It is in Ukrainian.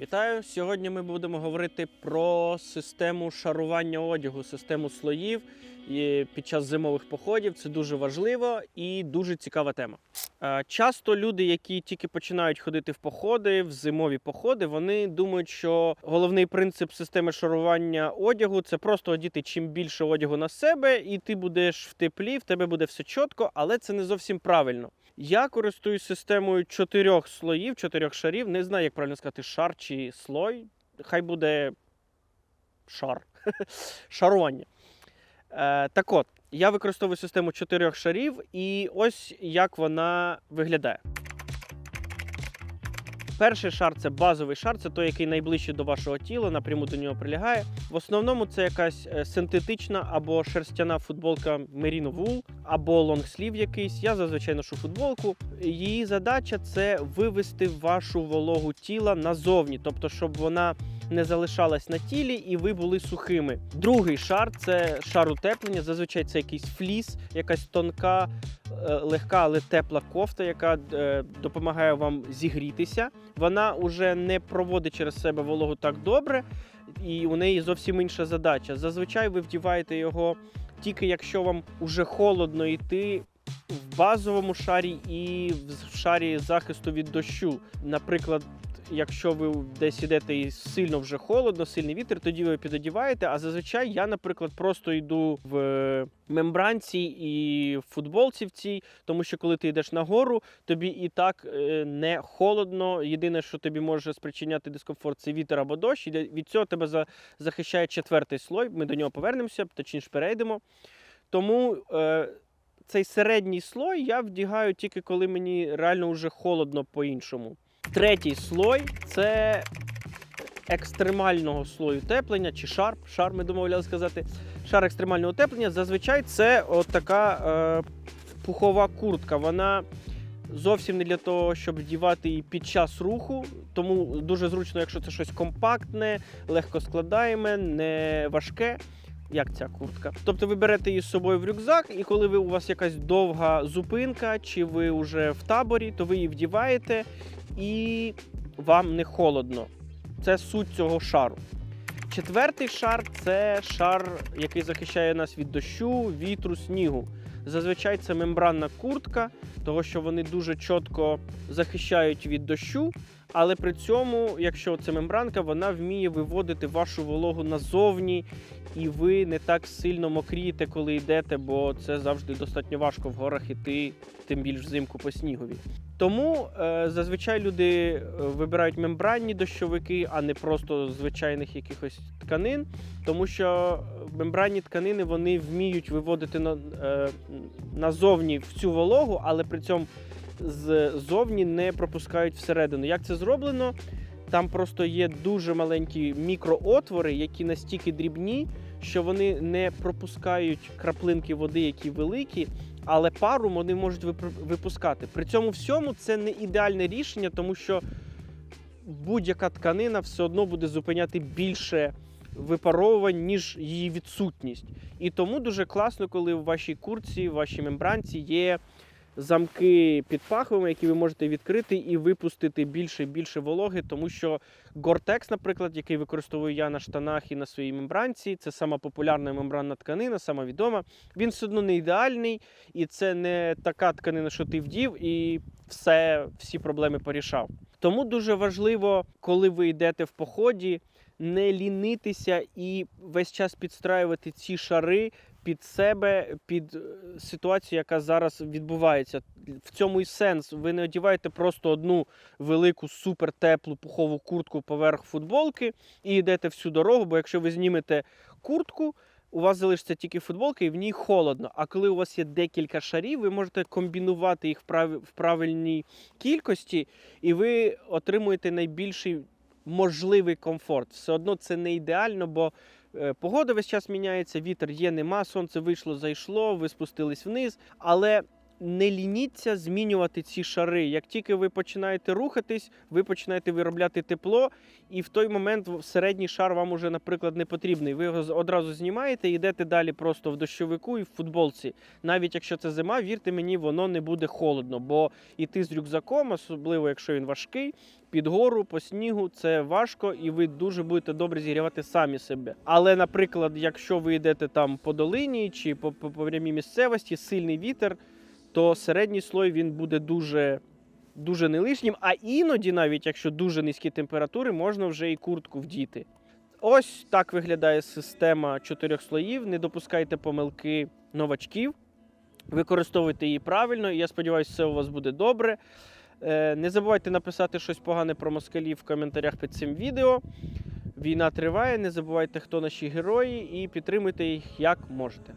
Вітаю! Сьогодні ми будемо говорити про систему шарування одягу, систему слоїв під час зимових походів. Це дуже важливо і дуже цікава тема. Е, Часто люди, які тільки починають ходити в походи, в зимові походи, вони думають, що головний принцип системи шарування одягу це просто одіти чим більше одягу на себе, і ти будеш в теплі, в тебе буде все чітко, але це не зовсім правильно. Я користуюсь системою чотирьох слоїв, чотирьох шарів. Не знаю, як правильно сказати, шар чи слой. Хай буде шар. Шарування. Е, так от, я використовую систему чотирьох шарів, і ось як вона виглядає. Перший шар це базовий шар, це той, який найближче до вашого тіла, напряму до нього прилягає. В основному це якась е, синтетична або шерстяна футболка Merino Wool, або лонгслів якийсь. Я зазвичай ношу футболку. Її задача це вивести вашу вологу тіла назовні, тобто, щоб вона не залишалась на тілі і ви були сухими. Другий шар це шар утеплення. Зазвичай це якийсь фліс, якась тонка, е, легка, але тепла кофта, яка е, допомагає вам зігрітися. Вона вже не проводить через себе вологу так добре, і у неї зовсім інша задача. Зазвичай ви вдіваєте його тільки якщо вам уже холодно йти. В базовому шарі і в шарі захисту від дощу. Наприклад, якщо ви десь ідете і сильно вже холодно, сильний вітер, тоді ви підодіваєте. А зазвичай я, наприклад, просто йду в мембранці і в футболці в цій, тому що коли ти йдеш нагору, тобі і так е, не холодно. Єдине, що тобі може спричиняти дискомфорт, це вітер або дощ. І від цього тебе захищає четвертий слой. Ми до нього повернемося, точніше перейдемо. Тому е, цей середній слой я вдягаю тільки коли мені реально вже холодно по-іншому. Третій слой це екстремального слою теплення, чи шар, шар ми домовляли сказати. Шар екстремального теплення. Зазвичай це от така е, пухова куртка. Вона зовсім не для того, щоб вдівати її під час руху. Тому дуже зручно, якщо це щось компактне, легко складаєме, не важке. Як ця куртка? Тобто ви берете її з собою в рюкзак, і коли ви у вас якась довга зупинка, чи ви вже в таборі, то ви її вдіваєте і вам не холодно. Це суть цього шару. Четвертий шар це шар, який захищає нас від дощу, вітру, снігу. Зазвичай це мембранна куртка, того що вони дуже чітко захищають від дощу. Але при цьому, якщо це мембранка, вона вміє виводити вашу вологу назовні, і ви не так сильно мокрієте, коли йдете, бо це завжди достатньо важко в горах іти, тим більш взимку по снігові. Тому е, зазвичай люди е, вибирають мембранні дощовики, а не просто звичайних якихось тканин, тому що мембранні тканини вони вміють виводити на, е, назовні всю вологу, але при цьому ззовні не пропускають всередину. Як це зроблено? Там просто є дуже маленькі мікроотвори, які настільки дрібні, що вони не пропускають краплинки води, які великі, але пару вони можуть випускати. При цьому всьому це не ідеальне рішення, тому що будь-яка тканина все одно буде зупиняти більше випаровувань, ніж її відсутність. І тому дуже класно, коли в вашій куртці, в вашій мембранці є замки під пахвами, які ви можете відкрити і випустити більше і більше вологи, тому що Gore-Tex, наприклад, який використовую я на штанах і на своїй мембранці, це сама популярна мембранна тканина, сама відома. Він все одно не ідеальний, і це не така тканина, що ти вдів, і все, всі проблеми порішав. Тому дуже важливо, коли ви йдете в поході, не лінитися і весь час підстраювати ці шари під себе, під е, ситуацію, яка зараз відбувається. В цьому і сенс. Ви не одягаєте просто одну велику супертеплу пухову куртку поверх футболки і йдете всю дорогу, бо якщо ви знімете куртку, у вас залишиться тільки футболка, і в ній холодно. А коли у вас є декілька шарів, ви можете комбінувати їх в правильній кількості, і ви отримуєте найбільший можливий комфорт. Все одно це не ідеально, бо погода весь час міняється, вітер є, нема, сонце вийшло, зайшло, ви спустились вниз. Але не лініться змінювати ці шари. Як тільки ви починаєте рухатись, ви починаєте виробляти тепло, і в той момент середній шар вам уже, наприклад, не потрібний. Ви його одразу знімаєте і йдете далі просто в дощовику і в футболці. Навіть якщо це зима, вірте мені, воно не буде холодно, бо іти з рюкзаком, особливо якщо він важкий, під гору по снігу це важко, і ви дуже будете добре зігрівати самі себе. Але, наприклад, якщо ви йдете там по долині чи по, по, по прямій місцевості, сильний вітер, то середній слой він буде дуже. Дуже не лишнім, а іноді, навіть якщо дуже низькі температури, можна вже і куртку вдіти. Ось так виглядає система чотирьох слоїв. Не допускайте помилки новачків, використовуйте її правильно. Я сподіваюся, все у вас буде добре. Е, Не забувайте написати щось погане про москалів в коментарях під цим відео. Війна триває. Не забувайте, хто наші герої, і підтримуйте їх як можете.